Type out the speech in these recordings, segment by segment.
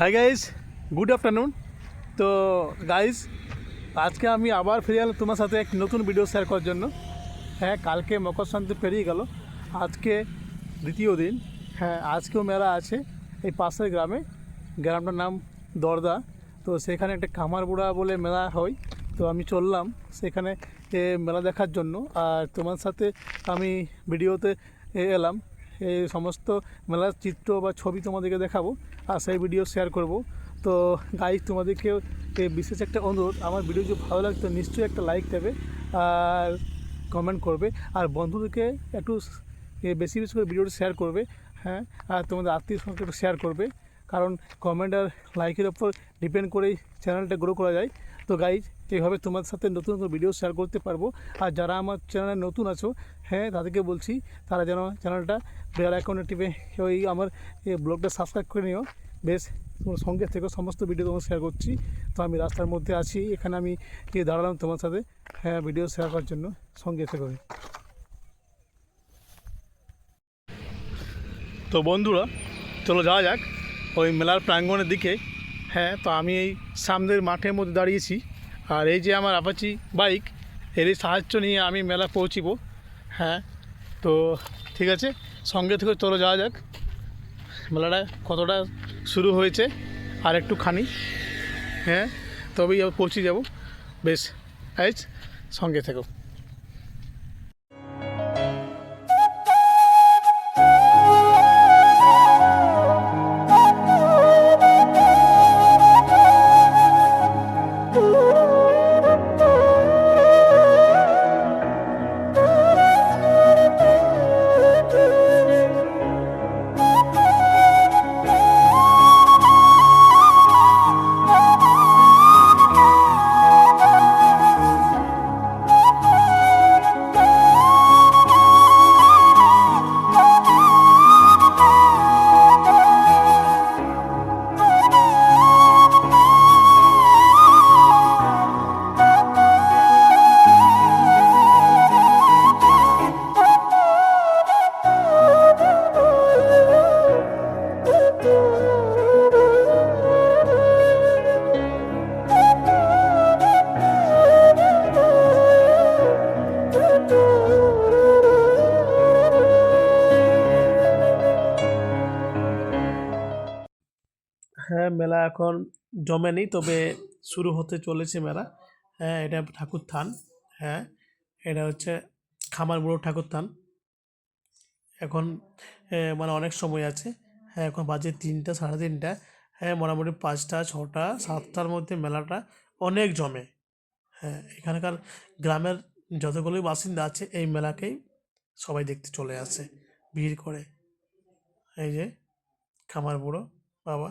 High guys good afternoon তো guys আজকে আমি আবার ফিরে এলাম তোমার সাথে এক নতুন ভিডিও শেয়ার করার জন্য। হ্যাঁ কালকে মকর সংক্রান্তি পেরিয়ে গেল। আজকে দ্বিতীয় দিন। হ্যাঁ আজকেও মেলা আছে এই পাশের গ্রামে। গ্রামটার নাম দরদা। তো সেখানে একটা কামারবুড়া বলে মেলা হয়। তো আমি চললাম সেখানে মেলা দেখার জন্য। আর তোমার সাথে আমি ভিডিওতে এলাম। এই সমস্ত মেলার চিত্র বা ছবি তোমাদেরকে দেখাবো। সেই ভিডিও শেয়ার করব। তো গাইজ তোমাদেরকে বিশেষ একটা অনুরোধ, আমার ভিডিও যদি ভালো লাগতো নিশ্চয়ই একটা লাইক দেবে আর কমেন্ট করবে। আর বন্ধুদেরকে একটু বেশি বেশি করে ভিডিওটা শেয়ার করবে হ্যাঁ? আর তোমাদের আত্মীয় সঙ্গে একটু শেয়ার করবে। কারণ কমেন্ট আর লাইকের ওপর ডিপেন্ড করেই চ্যানেলটা গ্রো করা যায়। তো গাইজ এইভাবে তোমাদের সাথে নতুন নতুন ভিডিও শেয়ার করতে পারব। আর যারা আমার চ্যানেলে নতুন আছো হ্যাঁ তাদেরকে বলছি, তারা যেন চ্যানেলটা বেল অ্যাকাউন্টে টিপে ওই আমার ব্লগটা সাবস্ক্রাইব করে নিও। বেশ, তোমার সঙ্গে থেকে সমস্ত ভিডিও তোমার শেয়ার করছি। তো আমি রাস্তার মধ্যে আছি, এখানে আমি দাঁড়ালাম তোমার সাথে হ্যাঁ ভিডিও শেয়ার করার জন্য, সঙ্গে থেকে তো বন্ধুরা, চলো যাওয়া যাক, ওই মেলার প্রাঙ্গণের দিকে। হ্যাঁ তো আমি এই সামনের মাঠের মধ্যে দাঁড়িয়েছি। আর এই যে আমার আপাচি বাইক এরই সাহায্য নিয়ে আমি মেলা পৌঁছিব। হ্যাঁ তো ঠিক আছে, সঙ্গে থেকে চলো যাওয়া যাক। মেলাটা কতটা শুরু হয়েছে, আর একটু খানি হ্যাঁ তবেই পৌঁছে যাব। বেশ আইজ সঙ্গে থেকো। মেলা এখন জমেনি তবে শুরু হতে চলেছে মেলা। হ্যাঁ এটা ঠাকুর থান। হ্যাঁ এটা হচ্ছে খামার বুড়ো ঠাকুর থান। এখন মানে অনেক সময় আছে। হ্যাঁ এখন বাজে তিনটা, সাড়ে তিনটা। হ্যাঁ মোটামুটি পাঁচটা, ছটা, সাতটার মধ্যে মেলাটা অনেক জমে। হ্যাঁ এখানকার গ্রামের যতগুলোই বাসিন্দা আছে, এই মেলাকেই সবাই দেখতে চলে আসে। ভিড় করে। এই যে, খামার বুড়ো বাবা।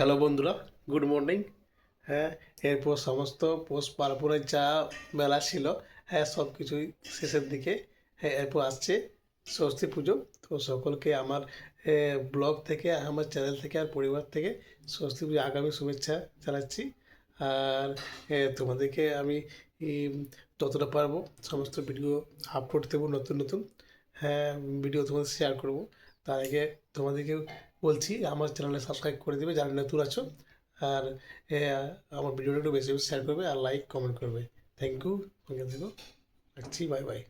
hello বন্ধুরা, গুড মর্নিং। হ্যাঁ এরপর সমস্ত পৌষ পার্বণের যা মেলা ছিল হ্যাঁ সব কিছুই শেষের দিকে হ্যাঁ এরপর আসছে সরস্বতী পুজো। তো সকলকে আমার ব্লগ থেকে, আমার চ্যানেল থেকে আর পরিবার থেকে সরস্বতী পুজো আগামী শুভেচ্ছা জানাচ্ছি। আর তোমাদেরকে আমি যতটা পারব সমস্ত ভিডিও আপলোড দেবো নতুন নতুন। হ্যাঁ ভিডিও তোমাদের শেয়ার করব। তার আগে তোমাদেরকে বলছি, আমার চ্যানেলে সাবস্ক্রাইব করে দেবে, যারা নতুন আছো। আর আমার ভিডিওটা একটু বেশি বেশি শেয়ার করবে, আর লাইক কমেন্ট করবে। থ্যাংক ইউ রাখছি বাই বাই